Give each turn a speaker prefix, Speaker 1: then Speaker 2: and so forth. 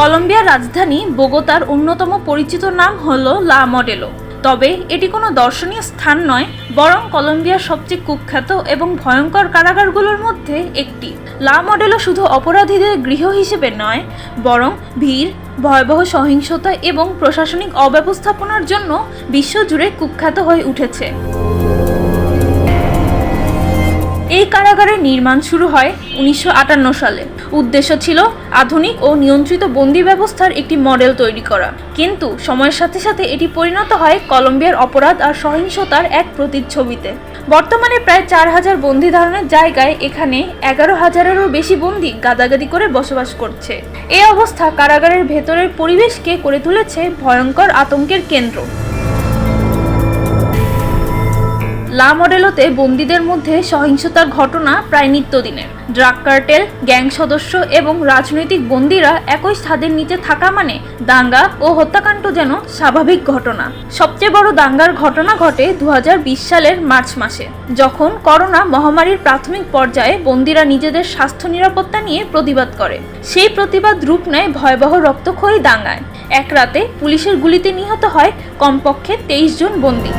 Speaker 1: কলম্বিয়ার রাজধানী বোগোতার অন্যতম পরিচিত নাম হল লা মডেলো। তবে এটি কোনো দর্শনীয় স্থান নয়, বরং কলম্বিয়ার সবচেয়ে কুখ্যাত এবং ভয়ঙ্কর কারাগারগুলোর মধ্যে একটি। লা মডেলো শুধু অপরাধীদের গৃহ হিসেবে নয়, বরং ভিড়, ভয়াবহ সহিংসতা এবং প্রশাসনিক অব্যবস্থাপনার জন্য বিশ্বজুড়ে কুখ্যাত হয়ে উঠেছে। এই কারাগারের নির্মাণ শুরু হয় উনিশশো আটান্ন সালে। উদ্দেশ্য ছিল আধুনিক ও নিয়ন্ত্রিত বন্দি ব্যবস্থার একটি মডেল তৈরি করা। কিন্তু সময়ের সাথে সাথে এটি পরিণত হয় কলম্বিয়ার অপরাধ আর সহিংসতার এক প্রতিচ্ছবিতে। বর্তমানে প্রায় চার হাজার বন্দি ধারণের জায়গায় এখানে এগারো হাজারেরও বেশি বন্দি গাদাগাদি করে বসবাস করছে। এ অবস্থা কারাগারের ভেতরের পরিবেশকে করে তুলেছে ভয়ঙ্কর আতঙ্কের কেন্দ্র। লা মডেলোতে বন্দীদের মধ্যে সহিংসতার ঘটনা প্রায় নিত্যদিনের। ড্রাগ কার্টেল, গ্যাং সদস্য এবং রাজনৈতিক বন্দীরা একই ছাদের নিচে থাকা মানে দাঙ্গা ও হত্যাকাণ্ড যেন স্বাভাবিক ঘটনা। সবচেয়ে বড় দাঙ্গার ঘটনা ঘটে দু হাজার বিশ সালের মার্চ মাসে, যখন করোনা মহামারীর প্রাথমিক পর্যায়ে বন্দীরা নিজেদের স্বাস্থ্য নিরাপত্তা নিয়ে প্রতিবাদ করে। সেই প্রতিবাদ রূপ নেয় ভয়াবহ রক্তক্ষয়ী দাঙ্গায়। এক রাতে পুলিশের গুলিতে নিহত হয় কমপক্ষে তেইশ জন বন্দী।